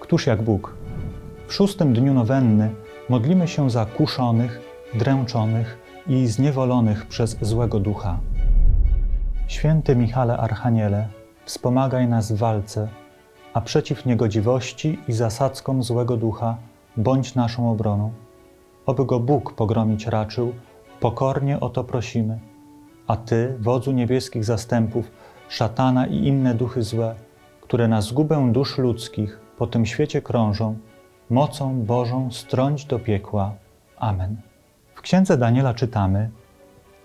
Któż jak Bóg? W szóstym dniu nowenny modlimy się za kuszonych, dręczonych i zniewolonych przez złego ducha. Święty Michale Archaniele, wspomagaj nas w walce, a przeciw niegodziwości i zasadzkom złego ducha bądź naszą obroną. Oby go Bóg pogromić raczył, pokornie o to prosimy. A Ty, wodzu niebieskich zastępów, szatana i inne duchy złe, które na zgubę dusz ludzkich po tym świecie krążą, mocą Bożą strąć do piekła. Amen. W księdze Daniela czytamy: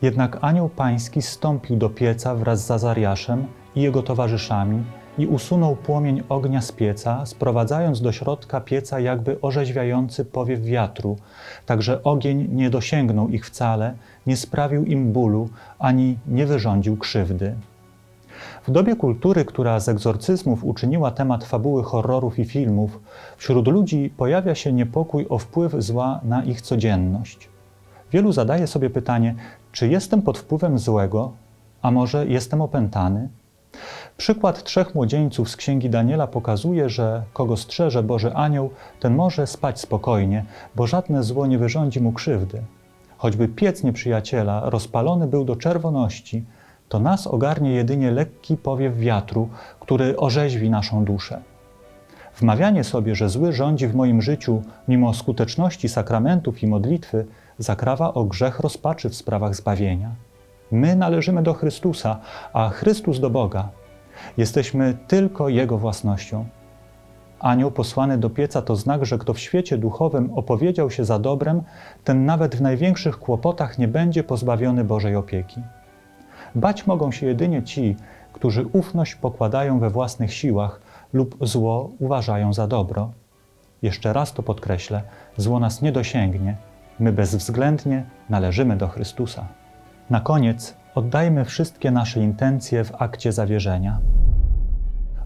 Jednak anioł pański stąpił do pieca wraz z Azariaszem i jego towarzyszami i usunął płomień ognia z pieca, sprowadzając do środka pieca jakby orzeźwiający powiew wiatru, tak że ogień nie dosięgnął ich wcale, nie sprawił im bólu, ani nie wyrządził krzywdy. W dobie kultury, która z egzorcyzmów uczyniła temat fabuły horrorów i filmów, wśród ludzi pojawia się niepokój o wpływ zła na ich codzienność. Wielu zadaje sobie pytanie, czy jestem pod wpływem złego, a może jestem opętany? Przykład trzech młodzieńców z księgi Daniela pokazuje, że kogo strzeże Boży Anioł, ten może spać spokojnie, bo żadne zło nie wyrządzi mu krzywdy. Choćby piec nieprzyjaciela rozpalony był do czerwoności, to nas ogarnie jedynie lekki powiew wiatru, który orzeźwi naszą duszę. Wmawianie sobie, że zły rządzi w moim życiu, mimo skuteczności sakramentów i modlitwy, zakrawa o grzech rozpaczy w sprawach zbawienia. My należymy do Chrystusa, a Chrystus do Boga. Jesteśmy tylko Jego własnością. Anioł posłany do pieca to znak, że kto w świecie duchowym opowiedział się za dobrem, ten nawet w największych kłopotach nie będzie pozbawiony Bożej opieki. Bać mogą się jedynie ci, którzy ufność pokładają we własnych siłach lub zło uważają za dobro. Jeszcze raz to podkreślę: zło nas nie dosięgnie, my bezwzględnie należymy do Chrystusa. Na koniec oddajmy wszystkie nasze intencje w akcie zawierzenia.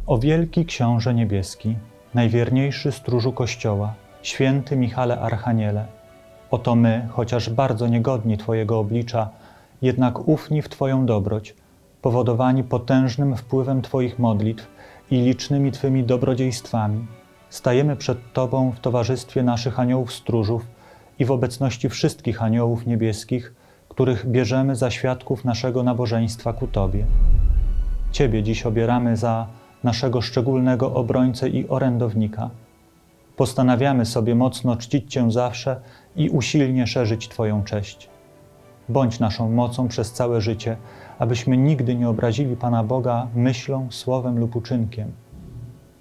O wielki Książę Niebieski, najwierniejszy stróżu Kościoła, święty Michale Archaniele, oto my, chociaż bardzo niegodni Twojego oblicza, jednak ufni w Twoją dobroć, powodowani potężnym wpływem Twoich modlitw i licznymi Twymi dobrodziejstwami, stajemy przed Tobą w towarzystwie naszych aniołów stróżów i w obecności wszystkich aniołów niebieskich, których bierzemy za świadków naszego nabożeństwa ku Tobie. Ciebie dziś obieramy za naszego szczególnego obrońcę i orędownika. Postanawiamy sobie mocno czcić Cię zawsze i usilnie szerzyć Twoją cześć. Bądź naszą mocą przez całe życie, abyśmy nigdy nie obrazili Pana Boga myślą, słowem lub uczynkiem.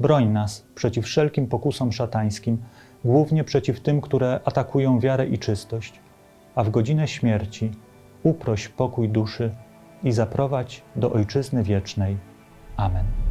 Broń nas przeciw wszelkim pokusom szatańskim, głównie przeciw tym, które atakują wiarę i czystość, a w godzinę śmierci uproś pokój duszy i zaprowadź do Ojczyzny Wiecznej. Amen.